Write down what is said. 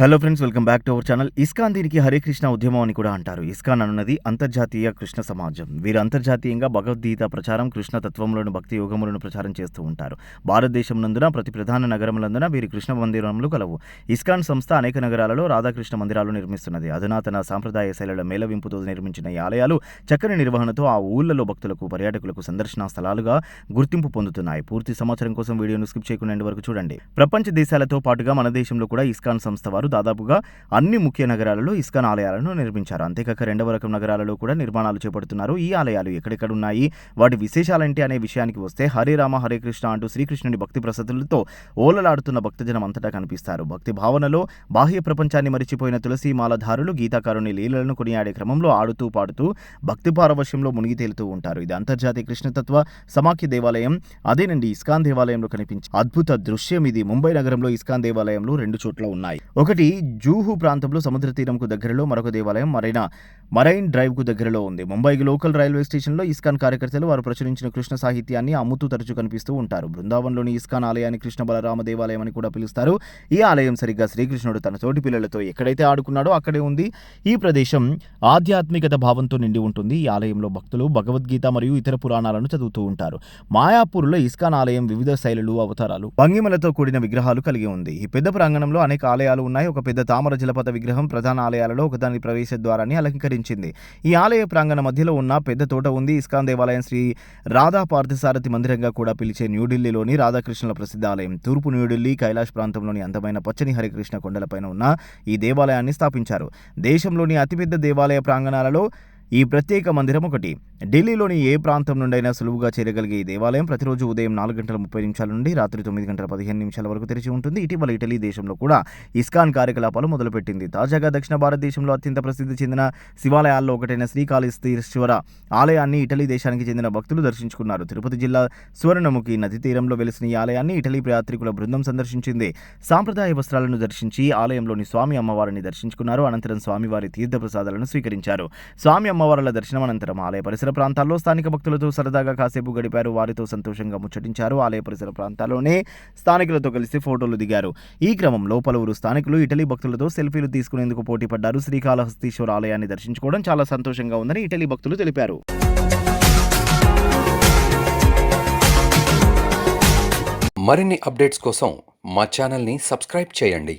Hello friends welcome back to our channel. ISKCON దీనికి హరే కృష్ణ ఉద్యమం అని కూడా అంటారు. ఇస్కాన్ అన్నది అంతర్జాతీయ కృష్ణ సమాజం. వీరు అంతర్జాతీయంగా భగవద్గీత ప్రచారం కృష్ణ తత్వంలోని భక్తి యోగములను ప్రచారం చేస్తూ ఉంటారు. భారతదేశం నందున ప్రతి ప్రధాన నగరములందున వీరి కృష్ణ మందిరములు కలవు. ఇస్కాన్ సంస్థ అనేక నగరాలలో రాధాకృష్ణ మందిరాలు నిర్మిస్తున్నది. అధునాతన సాంప్రదాయ శైలుల మేళవింపుతో నిర్మించిన ఈ ఆలయాలు చక్కని నిర్వహణతో ఆ ఊళ్ళలో భక్తులకు పర్యాటకులకు సందర్శన స్థలాలుగా గుర్తింపు పొందుతున్నాయి. పూర్తి సమాచారం కోసం వీడియోను స్కిప్ చేయకుండా వరకు చూడండి. ప్రపంచ దేశాలతో పాటుగా మన దేశంలో కూడా ఇస్కాన్ సంస్థ వారు దాదాపుగా అన్ని ముఖ్య నగరాలలో ఇస్కాన్ ఆలయాలను నిర్మించారు. అంతేకాక రెండవ రకం నగరాలలో కూడా నిర్మాణాలు చేపడుతున్నారు. ఈ ఆలయాలు ఎక్కడెక్కడ ఉన్నాయి? వాటి విశేషాలేంటి అనే విషయానికి వస్తే హరే రామ హరే కృష్ణ అంటూ శ్రీకృష్ణుని భక్తి ప్రసతులతో ఓలలాడుతున్న భక్తజనం అంతటా కనిపిస్తారు. భక్తి భావనలో బాహ్య ప్రపంచాన్ని మరిచిపోయిన తులసి మాలధారులు గీతాకారుని లీలలను కొనియాడే క్రమంలో ఆడుతూ పాడుతూ భక్తి పారవశ్యంలో మునిగి తేలుతూ ఉంటారు. ఇది అంతర్జాతీయ కృష్ణతత్వ సమాఖ్య దేవాలయం. అదేనండి ఇస్కాన్ దేవాలయంలో కనిపించే అద్భుత దృశ్యం ఇది. ముంబై నగరంలో ఇస్కాన్ దేవాలయంలో రెండు చోట్ల ఉన్నాయి. ఒకటి జూహు ప్రాంతంలో సముద్ర తీరంకు దగ్గరలో మరొక దేవాలయం మరైనా మరైన్ డ్రైవ్కు దగ్గరలో ఉంది. ముంబైకి లోకల్ రైల్వే స్టేషన్లో ఇస్కాన్ కార్యకర్తలు వారు ప్రచురించిన కృష్ణ సాహిత్యాన్ని అమ్ముతూ తరచూ కనిపిస్తూ ఉంటారు. బృందావనంలోని ఇస్కాన్ ఆలయాన్ని కృష్ణ బలరామ దేవాలయం అని కూడా పిలుస్తారు. ఈ ఆలయం సరిగ్గా శ్రీకృష్ణుడు తన తోటి పిల్లలతో ఎక్కడైతే ఆడుకున్నాడో అక్కడే ఉంది. ఈ ప్రదేశం ఆధ్యాత్మికత భావంతో నిండి ఉంటుంది. ఈ ఆలయంలో భక్తులు భగవద్గీత మరియు ఇతర పురాణాలను చదువుతూ ఉంటారు. మాయాపూర్లో ఇస్కాన్ ఆలయం వివిధ శైలులు అవతారాలు భంగిమలతో కూడిన విగ్రహాలు కలిగి ఉంది. ఈ పెద్ద ప్రాంగణంలో అనేక ఆలయాలు ఉన్నాయి ఒక పెద్ద తామర జలపత విగ్రహం ప్రధాన ఆలయాలలో ఒకదాని ప్రవేశ ద్వారాన్ని అలంకరించింది. ఈ ఆలయ ప్రాంగణ మధ్యలో ఉన్న పెద్ద తోట ఉంది. ఇస్కాన్ దేవాలయం శ్రీ రాధా పార్థసారథి మందిరంగా కూడా పిలిచే న్యూఢిల్లీలోని రాధాకృష్ణుల ప్రసిద్ధ ఆలయం తూర్పు న్యూఢిల్లీ కైలాష్ ప్రాంతంలోని అందమైన పచ్చని హరికృష్ణ కొండలపైన ఉన్న ఈ దేవాలయాన్ని స్థాపించారు. దేశంలోని అతిపెద్ద దేవాలయ ప్రాంగణాలలో ఈ ప్రత్యేక మందిరం ఒకటి. ఢిల్లీలోని ఏ ప్రాంతం నుండైనా సులువుగా చేరగలిగే ఈ దేవాలయం ప్రతిరోజు ఉదయం నాలుగు గంటల ముప్పై నిమిషాల నుండి రాత్రి తొమ్మిది గంటల పదిహేను నిమిషాల వరకు తెరిచి ఉంటుంది. ఇటీవల ఇటలీ దేశంలో కూడా ఇస్కాన్ కార్యకలాపాలు మొదలుపెట్టింది. తాజాగా దక్షిణ భారతదేశంలో అత్యంత ప్రసిద్ధి చెందిన శివాలయాల్లో ఒకటైన శ్రీకాళహస్తీశ్వర ఆలయాన్ని ఇటలీ దేశానికి చెందిన భక్తులు దర్శించుకున్నారు. తిరుపతి జిల్లా సువర్ణముఖి నది తీరంలో వెలిసిన ఈ ఆలయాన్ని ఇటలీ యాత్రికుల బృందం సందర్శించింది. సాంప్రదాయ వస్త్రాలను దర్శించి ఆలయంలోని స్వామి అమ్మవారిని దర్శించుకున్నారు. అనంతరం స్వామివారి తీర్థప్రసాదాలను స్వీకరించారు. స్వామి అమ్మవార్ల దర్శనం అనంతరం ఆలయ పరిసర ప్రాంతాల్లో స్థానిక భక్తులతో సరదాగా కాసేపు గడిపారు. వారితో సంతోషంగా ముచ్చటించారు. ఆలయ పరిసర ప్రాంతాల్లోనే స్థానికులతో కలిసి ఫోటోలు దిగారు. ఈ క్రమంలో పలువురు స్థానికులు ఇటలీ భక్తులతో సెల్ఫీలు తీసుకునేందుకు పోటీ పడ్డారు శ్రీకాళహస్తీశ్వర ఆలయాన్ని దర్శించుకోవడం చాలా సంతోషంగా ఉందని ఇటలీ భక్తులు తెలిపారు. మరిన్ని అప్డేట్స్ కోసం మా ఛానల్ని సబ్స్క్రైబ్ చేయండి.